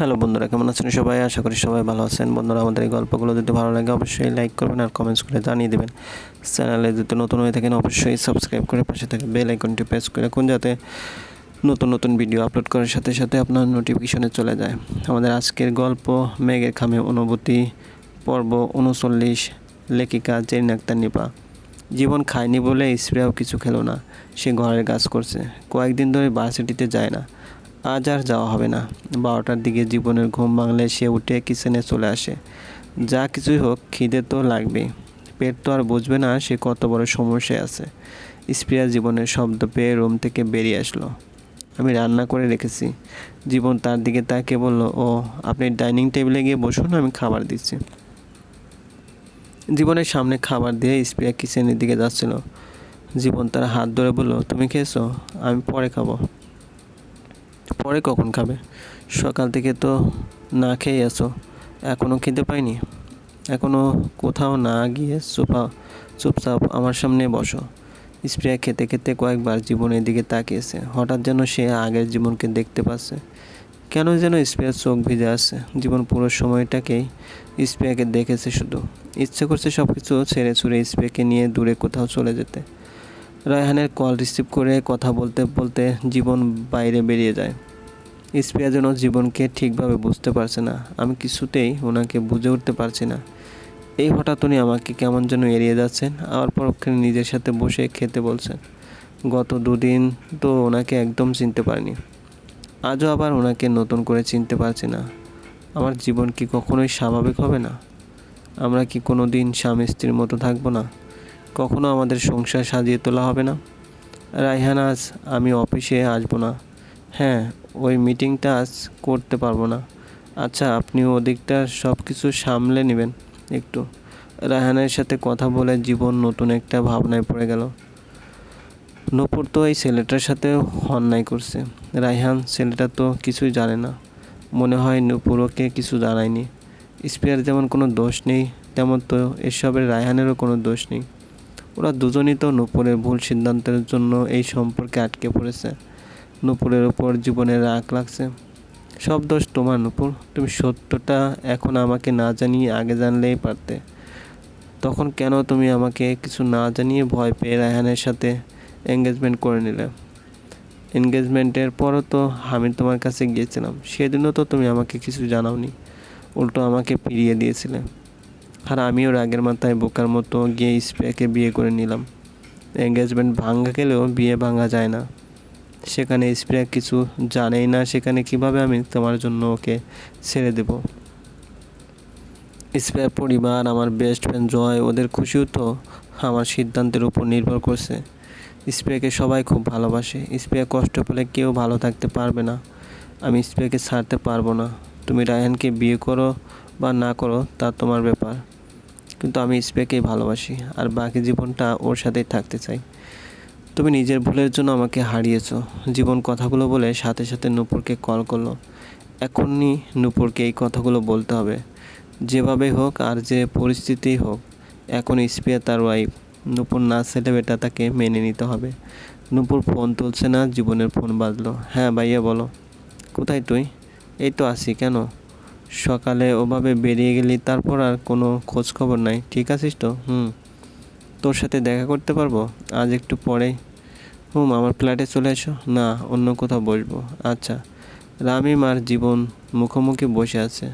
Hello বন্ধুরা, কেমন আছেন সবাই? আশা করি সবাই ভালো আছেন। বন্ধুরা, আমাদের এই গল্পগুলো যদি ভালো লাগে অবশ্যই লাইক করবেন আর কমেন্টস করে জানিয়ে দেবেন। চ্যানেলে যদি নতুন হয়ে থাকেন অবশ্যই সাবস্ক্রাইব করে পাশে থাকে বেল আইকনটি প্রেস করে রাখুন যাতে নতুন নতুন ভিডিও আপলোড করার সাথে সাথে আপনার নোটিফিকেশনে চলে যায়। আমাদের আজকের গল্প, মেঘের খামে অনুভূতি, পর্ব উনচল্লিশ, লেখিকা জেরিন আক্তার নিপা। জীবন খায়নি বলে স্প্রেও কিছু খেলো না, সে ঘরের কাজ করছে। কয়েকদিন ধরে ভার্সিটিতে যায় না। আজ আর যাওয়া হবে না। বারোটার দিকে জীবনের ঘুম ভাঙলে সে উঠে কিচেনে চলে আসে। যা কিছুই হোক, খিদে তো লাগবেই। পেট তো আর বুঝবে না, সে কত বড় সমস্যায় আছে। স্প্রিয়া জীবনের শব্দ পেয়ে রুম থেকে বেরিয়ে আসলো। আমি রান্না করে রেখেছি। জীবন তার দিকে তাকিয়ে বলল, ও, আপনি ডাইনিং টেবিলে গিয়ে বসুন, আমি খাবার দিচ্ছি। জীবনের সামনে খাবার দিয়ে স্প্রিয়া কিচেনের দিকে যাচ্ছিল। জীবন তার হাত ধরে বলল, তুমি খেয়েছো? আমি পরে খাব। পরে কখন খাবে? সকাল থেকে তো না খেয়ে আছো। এখনও খেতে পাইনি। এখনও কোথাও না গিয়ে চুপা চুপচাপ আমার সামনে বসো। স্প্রিয়া খেতে খেতে কয়েকবার জীবনের দিকে তাকিয়েছে। হঠাৎ যেন সে আগের জীবনকে দেখতে পাচ্ছে। কেন যেন স্প্রিয়ার চোখ ভিজে আছে। জীবন পুরো সময়টাকেই স্প্রিয়াকে দেখেছে শুধু। ইচ্ছে করছে সব কিছু ছেড়ে ছুড়ে স্প্রিয়াকে নিয়ে দূরে কোথাও চলে যেতে। রায়হানের কল রিসিভ করে কথা বলতে বলতে জীবন বাইরে বেরিয়ে যায়। স্প্রিয়া যেন জীবনকে ঠিকভাবে বুঝতে পারছে না। আমি কিছুতেই ওনাকে বুঝে উঠতে পারছি না। এই হঠাৎ উনি আমাকে কেমন যেন এড়িয়ে যাচ্ছেন, আবার পরক্ষণে নিজের সাথে বসে খেতে বলছেন, গত দুদিন তো ওনাকে একদম চিনতে পারিনি। আজও আবার ওনাকে নতুন করে চিনতে পারছি না। আমার জীবন কি কখনোই স্বাভাবিক হবে না? আমরা কি কোনো দিন স্বামী স্ত্রীর মতো থাকব না? কখনো আমাদের সংসার সাজিয়ে তোলা হবে না। রাইহান আজ আমি অফিসে আসব না। হ্যাঁ ওই মিটিংটা আজ করতে পারব না। আচ্ছা আপনি ওদিকটা সব কিছু সামলে নেবেন একটু। রায়হানের সাথে কথা বলে জীবন নতুন একটা ভাবনায় পড়ে গেল। নপুর তো এই ছেলেটার সাথে অন্যায় করছে। রায়হান, ছেলেটা তো কিছুই জানে না। মনে হয় নূপুর ওকে কিছু জানায়নি। স্পিয়ার যেমন কোনো দোষ নেই, তেমন তো এসবের রায়হানেরও কোনো দোষ নেই। ওরা দুজনই তো নূপুরের ভুল সিদ্ধান্তের জন্য এই সম্পর্কে আটকে পড়েছে। নূপুরের ওপর জীবনের রাগ লাগছে। সব দোষ তোমার, নূপুর। তুমি সত্যটা এখন আমাকে না জানিয়ে আগে জানলেই পারতে। তখন কেন তুমি আমাকে কিছু না জানিয়ে ভয় পেয়ে রায়হানের সাথে এঙ্গেজমেন্ট করে নিলে? এনগেজমেন্টের পরও তো আমি তোমার কাছে গিয়েছিলাম। সেদিনও তো তুমি আমাকে কিছু জানাওনি। উল্টো আমাকে ফিরিয়ে দিয়েছিলে। আর আমিও রাগের মাথায় বোকার মতো গিয়ে স্প্রেকে বিয়ে করে নিলাম। এঙ্গেজমেন্ট ভাঙা গেলেও বিয়ে ভাঙা যায় না। সেখানে স্প্রে কিছু জানেই না, সেখানে কীভাবে আমি তোমার জন্য ওকে ছেড়ে দেব? স্প্রে পরিবার, আমার বেস্ট ফ্রেন্ড জয়, ওদের খুশিও তো আমার সিদ্ধান্তের উপর নির্ভর করছে। স্প্রেকে সবাই খুব ভালোবাসে। স্প্রে কষ্ট পেলে কেউ ভালো থাকতে পারবে না। আমি স্প্রেকে ছাড়তে পারব না। তুমি রায়হানকে বিয়ে করো বা না করো, তা তোমার ব্যাপার। কিন্তু আমি স্প্রেকেই ভালোবাসি আর বাকি জীবনটা ওর সাথেই থাকতে চাই। তুমি নিজের ভুলের জন্য আমাকে হারিয়েছ। জীবন কথাগুলো বলে সাথে সাথে নূপুরকে কল করল। এখনই নূপুরকে এই কথাগুলো বলতে হবে। যেভাবে হোক আর যে পরিস্থিতি হোক, এখন স্পিয়া তার ওয়াইফ নূপুর না ছেলে বেটা তাকে মেনে নিতে হবে। নূপুর ফোন তুলছে না, জীবনের ফোন বাজলো। হ্যাঁ ভাইয়া বলো। কোথায় তুই? এই তো আসি কেন? সকালে ওভাবে বেরিয়ে গেলি, তারপর আর কোনো খোঁজ খবর নাই। ঠিক আছিস তো? হুম। তোর সাথে দেখা করতে পারব? আজ একটু পরে হুম, আমার ফ্ল্যাটে চলে এসো। না, অন্য কোথাও বসবো। আচ্ছা। রামিম আর জীবন মুখোমুখি বসে আছে।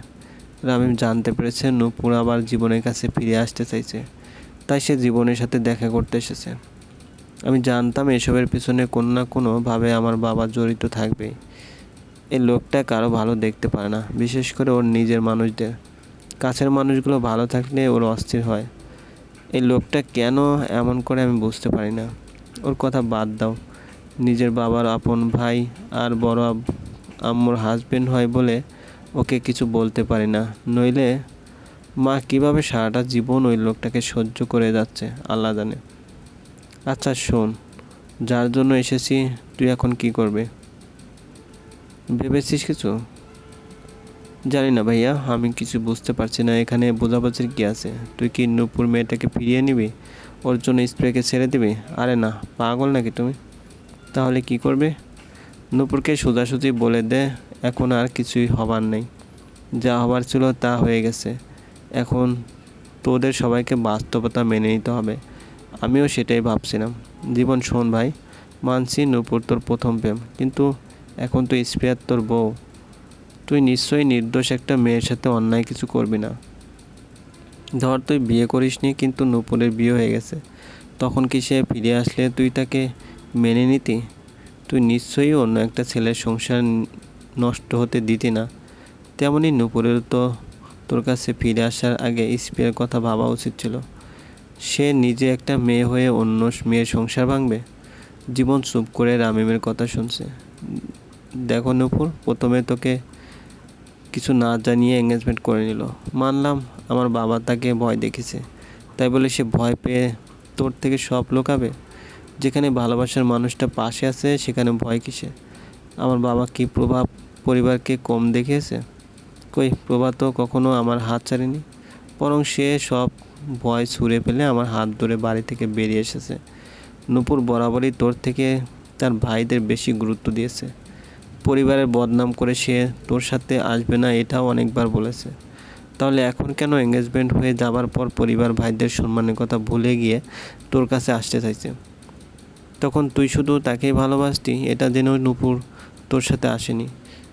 রামিম জানতে পেরেছে নূপুর আবার জীবনের কাছে ফিরে আসতে চাইছে। তাই সে জীবনের সাথে দেখা করতে এসেছে। আমি জানতাম এসবের পিছনে কোনো না কোনোভাবে আমার বাবা জড়িত থাকবে এই লোকটা কারও ভালো দেখতে পারে না। বিশেষ করে ওর নিজের মানুষদের। কাছের মানুষগুলো ভালো থাকলে ওর অস্থির হয়। এই লোকটা কেন এমন করে আমি বুঝতে পারি না। ওর কথা বাদ দাও। নিজের বাবার আপন ভাই আর বড় আম্মুর হাজবেন্ড হয় বলে ওকে কিছু বলতে পারি না। নইলে মা কীভাবে সারাটা জীবন ওই লোকটাকে সহ্য করে যাচ্ছে, আল্লাহ জানে। আচ্ছা শোন। যার জন্য এসেছি, তুই এখন কি করবে? ভেবেছিস কিছু? জানি না ভাইয়া, আমি কিছু বুঝতে পারছি না, এখানে বোঝাবুঝির কী আছে? তুই কি নূপুর মেয়েটাকে ফিরিয়ে নিবি? ওর জন্য স্প্রেকে ছেড়ে দিবি? আরে না, পাগল নাকি তুমি? তাহলে কি করবে? নূপুরকে সোজাসুজি বলে দে, এখন আর কিছুই হবার নেই। যা হবার ছিল তা হয়ে গেছে। এখন তোদের সবাইকে বাস্তবতা মেনে নিতে হবে। আমিও সেটাই ভাবছিলাম। জীবন শোন ভাই, মানছি নূপুর তোর প্রথম প্রেম, কিন্তু এখন তো স্পেয়ার তোর বউ। তুই নিশ্চয়ই নির্দোষ একটা মেয়ের সাথে অন্যায় কিছু করবি না। ধর তুই বিয়ে করিসনি, কিন্তু নূপুরের বিয়ে হয়ে গেছে। তখন কি সে ফিরে আসলে তুই তাকে মেনে নিতি? তুই নিশ্চয়ই অন্য একটা ছেলের সংসার নষ্ট হতে দিতি না। তেমনই নূপুরের তো তোর কাছে ফিরে আসার আগে স্পেয়ার কথা ভাবা উচিত ছিল। সে নিজে একটা মেয়ে হয়ে অন্য মেয়ের সংসার ভাঙবে? জীবন চুপ করে রামিমের কথা শুনছে। দেখো নূপুর, প্রথমে তোকে কিছু না জানিয়ে এঙ্গেজমেন্ট করে নিল। মানলাম আমার বাবা তাকে ভয় দেখেছে তাই বলে সে ভয় পেয়ে তোর থেকে সব লোকাবে? যেখানে ভালোবাসার মানুষটা পাশে আছে, সেখানে ভয় কিসে আমার বাবা কি প্রভাব পরিবারকে কম দেখিয়েছে? কই, প্রভা তো কখনো আমার হাত ছাড়েনি। বরং সে সব ভয় ছুঁড়ে ফেলে আমার হাত ধরে বাড়ি থেকে বেরিয়ে এসেছে। নূপুর বরাবরই তোর থেকে তার ভাইদের বেশি গুরুত্ব দিয়েছে। পরিবারের বদনাম করে সে তোর সাথে আসবে না, এটাও অনেকবার বলেছে। তাহলে এখন কেন এঙ্গেজমেন্ট হয়ে যাবার পর পরিবার ভাইদের সম্মানের কথা ভুলে গিয়ে তোর কাছে আসতে চাইছে? তখন তুই শুধু তাকেই ভালোবাসতি, এটা জেনেও নূপুর তোর সাথে আসেনি।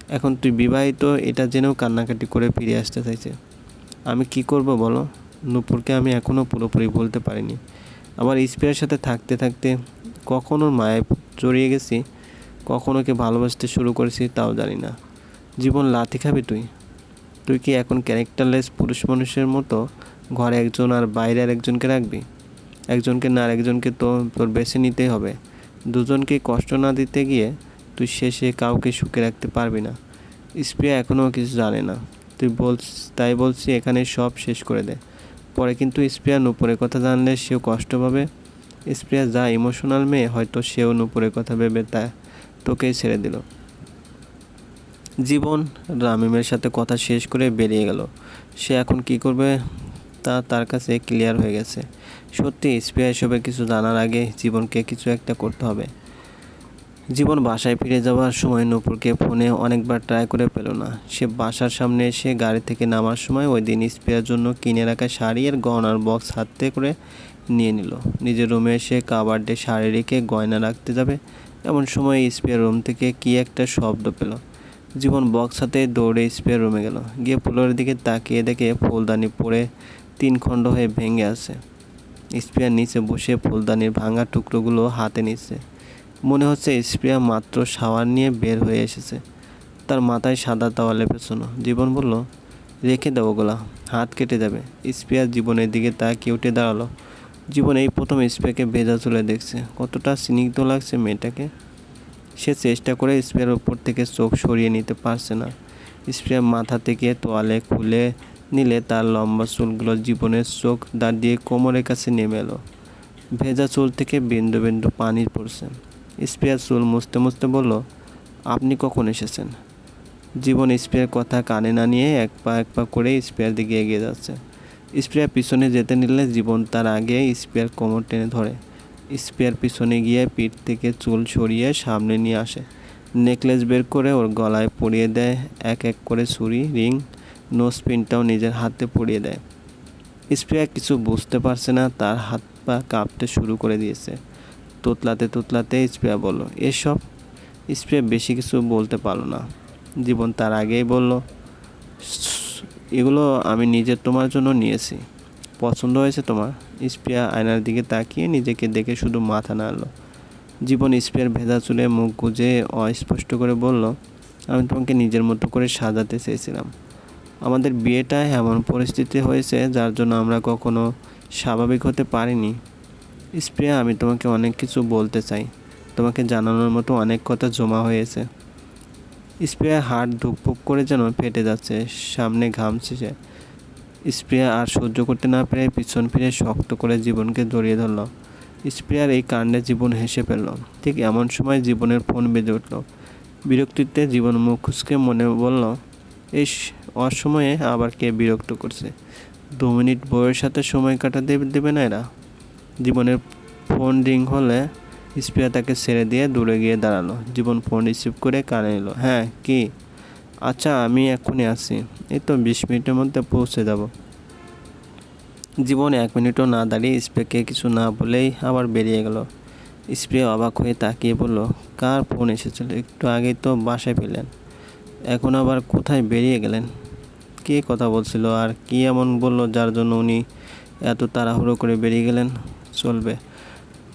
এখন তুই বিবাহিত, এটা জেনেও কান্নাকাটি করে ফিরে আসতে চাইছে। আমি কি করব বলো? নূপুরকে আমি এখনও পুরোপুরি বলতে পারিনি। আবার স্পেয়ার সাথে থাকতে থাকতে কখন মায়ে জড়িয়ে গেছি কখন ওকে ভালোবাসতে শুরু করেছি তাও জানি না। জীবন লাথি খাবি তুই। তুই কি এখন ক্যারেক্টারলেস পুরুষ মানুষের মতো ঘরে একজন আর বাইরে আর একজনকে রাখবি? একজনকে না একজনকে তো তোর বেছে নিতেই হবে। দুজনকে কষ্ট না দিতে গিয়ে তুই শেষে কাউকে সুখে রাখতে পারবি না। স্প্রিয়া এখনও কিছু জানে না। তুই বল তাই বলছি এখানে সব শেষ করে দে। পরে কিন্তু স্প্রিয়া নুপুরের কথা জানলে সেও কষ্ট পাবে। স্প্রিয়া যা ইমোশনাল মেয়ে, হয়তো সেও নুপুরের কথা ভেবে তা তোকেই ছেড়ে দিল। জীবন রামিমের সাথে কথা শেষ করে বেরিয়ে গেল। সে এখন কি করবে তা তার কাছে ক্লিয়ার হয়ে গেছে। সত্যি স্প্রিয়া এসবের কিছু জানার আগে জীবনকে কিছু একটা করতে হবে। জীবন বাসায় ফিরে যাওয়ার সময় নূপুরকে ফোনে অনেকবার ট্রাই করে পেল না। সে বাসার সামনে এসে গাড়ি থেকে নামার সময় ওই দিন স্প্রিয়ার জন্য কিনে রাখা শাড়ি আর গয়নার বক্স হাতে করে নিয়ে নিল। নিজের রুমে এসে কাবার্ডে শাড়ি রেখে গয়না রাখতে যাবে। এমন সময় স্প্রিয়ার রুম থেকে কি একটা শব্দ পেল। জীবন বক্স হাতে দৌড়ে স্প্রিয়ার রুমে গেল। গিয়ে ফুলের দিকে তাকিয়ে দেখে ফুলদানি পড়ে তিন খণ্ড হয়ে ভেঙে আছে। স্প্রিয়ার নিচে বসে ফুলদানির ভাঙা টুকরোগুলো হাতে নিচ্ছে। মনে হচ্ছে স্প্রিয়া মাত্র শাওয়ার নিয়ে বের হয়ে এসেছে। তার মাথায় সাদা তাওয়ালে পেছনো। জীবন বলল, রেখে দেবো গোলা হাত কেটে যাবে। স্প্রিয়া জীবনের দিকে তাকিয়ে উঠে দাঁড়াল। জীবন এই প্রথম স্প্রিয়াকে ভেজা চুলে দেখছে। কতটা স্নিগ্ধ লাগছে মেয়েটাকে। সে চেষ্টা করে স্প্রিয়ার উপর থেকে চোখ সরিয়ে নিতে পারছে না। স্প্রিয়া মাথা থেকে তোয়ালে খুলে নিলে তার লম্বা চুলগুলো জীবনের চোখ দাঁড় দিয়ে কোমরের কাছে নেমে এলো। ভেজা চুল থেকে বিন্দু বিন্দু পানি পড়ছে। স্প্রিয়ার চুল মুছতে মুছতে বলল, আপনি কখন এসেছেন? জীবন স্প্রেয়ার কথা কানে না নিয়ে এক পা এক পা করে স্প্রেয়ার দিকে এগিয়ে যাচ্ছে। স্প্রেয়ার পিছনে যেতে নিলে জীবন তার আগে স্প্রেয়ার কোমর টেনে ধরে। স্প্রেয়ার পিছনে গিয়ে পিঠ থেকে চুল সরিয়ে সামনে নিয়ে আসে। নেকলেস বের করে ওর গলায় পরিয়ে দেয়, এক এক করে ছুরি, রিং, নোজ পিনটাও নিজের হাতে পরিয়ে দেয়। স্প্রেয়া কিছু বুঝতে পারছে না, তার হাত পা কাঁপতে শুরু করে দিয়েছে। তোতলাতে তোতলাতে স্প্রেয়া বলল, এসব? স্প্রে বেশি কিছু বলতে পারল না। জীবন তার আগেই বলল এগুলো আমি নিজে তোমার জন্য নিয়েছি। পছন্দ হয়েছে তোমার? স্প্রিয়া আয়নার দিকে তাকিয়ে নিজেকে দেখে শুধু মাথা নাড়ল। জীবন স্প্রিয়ার ভেজা চুলে মুখ গুজে অস্পষ্ট করে বলল, আমি তোমাকে নিজের মতো করে সাজাতে চেয়েছিলাম। আমাদের বিয়েটা এমন পরিস্থিতি হয়েছে যার জন্য আমরা কখনো স্বাভাবিক হতে পারিনি। স্প্রিয়া আমি তোমাকে অনেক কিছু বলতে চাই। তোমাকে জানানোর মতো অনেক কথা জমা হয়েছে। স্প্রিয়া হাট ধুকপুক করে যেন ফেটে যাচ্ছে, সামনে ঘামছে সে স্প্রিয়া আর সহ্য করতে না পেরে পিছন ফিরে শক্ত করে জীবনকে জড়িয়ে ধরল। স্প্রেয়ার এই কাণ্ডে জীবন হেসে ফেলল। ঠিক এমন সময় জীবনের ফোন বেজে উঠল। বিরক্তিতে জীবন মুখ খুসকে মনে বলল এই অসময়ে আবার কে বিরক্ত করছে? দু মিনিট বইয়ের সাথে সময় কাটাতে দেবে না এরা? জীবনের ফোন রিং হলে স্প্রিয়া তাকে ছেড়ে দিয়ে দূরে গিয়ে দাঁড়াল। জীবন ফোন রিসিভ করে কানে এলো হ্যাঁ কি? আচ্ছা আমি এক্ষুনি আসছি। এই তো বিশ মিনিটের মধ্যে পৌঁছে যাব। জীবন এক মিনিটও না দাঁড়িয়ে স্প্রেকে কিছু না বলেই আবার বেরিয়ে গেল। স্প্রে অবাক হয়ে তাকিয়ে বলল, কার ফোন এসেছিল? একটু আগেই তো বাসায় পেলেন এখন আবার কোথায় বেরিয়ে গেলেন? কে কথা বলছিল? আর কি এমন বলল যার জন্য উনি এত তাড়াহুড়ো করে বেরিয়ে গেলেন? চলবে।